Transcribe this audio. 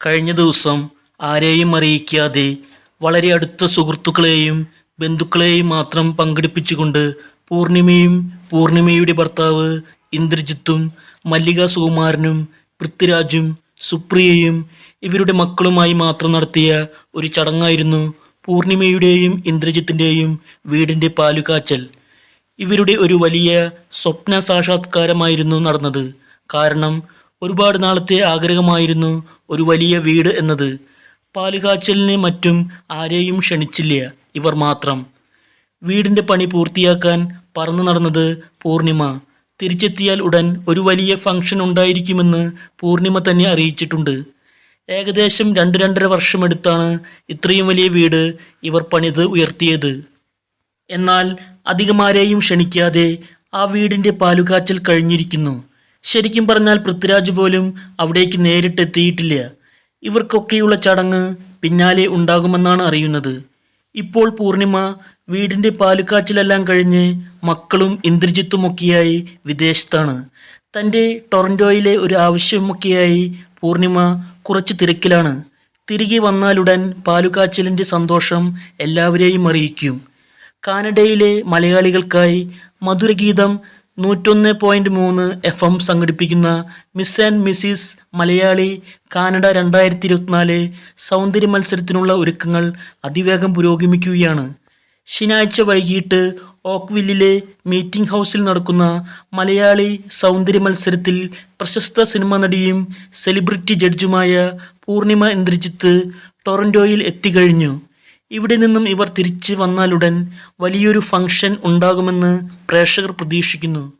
കഴിഞ്ഞ ദിവസം ആരെയും അറിയിക്കാതെ വളരെ അടുത്ത സുഹൃത്തുക്കളെയും ബന്ധുക്കളെയും മാത്രം പങ്കെടുപ്പിച്ചുകൊണ്ട് പൂർണിമയും പൂർണിമയുടെ ഭർത്താവ് ഇന്ദ്രജിത്തും മല്ലിക സുകുമാരനും പൃഥ്വിരാജും സുപ്രിയയും ഇവരുടെ മക്കളുമായി മാത്രം നടത്തിയ ഒരു ചടങ്ങായിരുന്നു പൂർണിമയുടെയും ഇന്ദ്രജിത്തിന്റെയും വീടിന്റെ പാലുകാച്ചൽ. ഇവരുടെ ഒരു വലിയ സ്വപ്ന സാക്ഷാത്കാരമായിരുന്നു നടന്നത്. കാരണം ഒരുപാട് നാളത്തെ ആഗ്രഹമായിരുന്നു ഒരു വലിയ വീട് എന്നത്. പാലുകാച്ചലിന് മറ്റും ആരെയും ക്ഷണിച്ചില്ല. ഇവർ മാത്രം. വീടിന്റെ പണി പൂർത്തിയാക്കാൻ പറന്നു നടന്നത് പൂർണിമ. തിരിച്ചെത്തിയാൽ ഉടൻ ഒരു വലിയ ഫംഗ്ഷൻ ഉണ്ടായിരിക്കുമെന്ന് പൂർണിമ തന്നെ അറിയിച്ചിട്ടുണ്ട്. ഏകദേശം രണ്ട് രണ്ടര വർഷമെടുത്താണ് ഇത്രയും വലിയ വീട് ഇവർ പണിത് ഉയർത്തിയത്. എന്നാൽ അധികമാരെയും ക്ഷണിക്കാതെ ആ വീടിന്റെ പാലുകാച്ചൽ കഴിഞ്ഞിരിക്കുന്നു. ശരിക്കും പറഞ്ഞാൽ പൃഥ്വിരാജ് പോലും അവിടേക്ക് നേരിട്ടെത്തിയിട്ടില്ല ഇവർക്കൊക്കെയുള്ള ചടങ്ങ് പിന്നാലെ ഉണ്ടാകുമെന്നാണ് അറിയുന്നത്. ഇപ്പോൾ പൂർണിമ വീടിന്റെ പാലുകാച്ചിലെല്ലാം കഴിഞ്ഞ് മക്കളും ഇന്ദ്രജിത്തുമൊക്കെയായി വിദേശത്താണ്. തന്റെ ടൊറന്റോയിലെ ഒരു ആവശ്യമൊക്കെയായി പൂർണിമ കുറച്ച് തിരക്കിലാണ്. തിരികെ വന്നാലുടൻ പാലുകാച്ചിലിന്റെ സന്തോഷം എല്ലാവരെയും അറിയിക്കും. കാനഡയിലെ മലയാളികൾക്കായി മധുരഗീതം നൂറ്റൊന്ന് പോയിന്റ് മൂന്ന് എഫ് എം സംഘടിപ്പിക്കുന്ന miss and Mrs Malayali Canada രണ്ടായിരത്തി ഇരുപത്തിനാല് സൗന്ദര്യ മത്സരത്തിനുള്ള ഒരുക്കങ്ങൾ അതിവേഗം പുരോഗമിക്കുകയാണ്. ശനിയാഴ്ച വൈകിട്ട് ഓക്വില്ലിലെ മീറ്റിംഗ് ഹൗസിൽ നടക്കുന്ന മലയാളി സൗന്ദര്യ മത്സരത്തിൽ പ്രശസ്ത സിനിമാ നടിയും സെലിബ്രിറ്റി ജഡ്ജുമായ പൂർണിമ ഇന്ദ്രജിത്ത് ടൊറന്റോയിൽ എത്തിക്കഴിഞ്ഞു. ഇവിടെ നിന്നും ഇവർ തിരിച്ചു വന്നാലുടൻ വലിയൊരു ഫംഗ്ഷൻ ഉണ്ടാകുമെന്ന് പ്രേക്ഷകർ പ്രതീക്ഷിക്കുന്നു.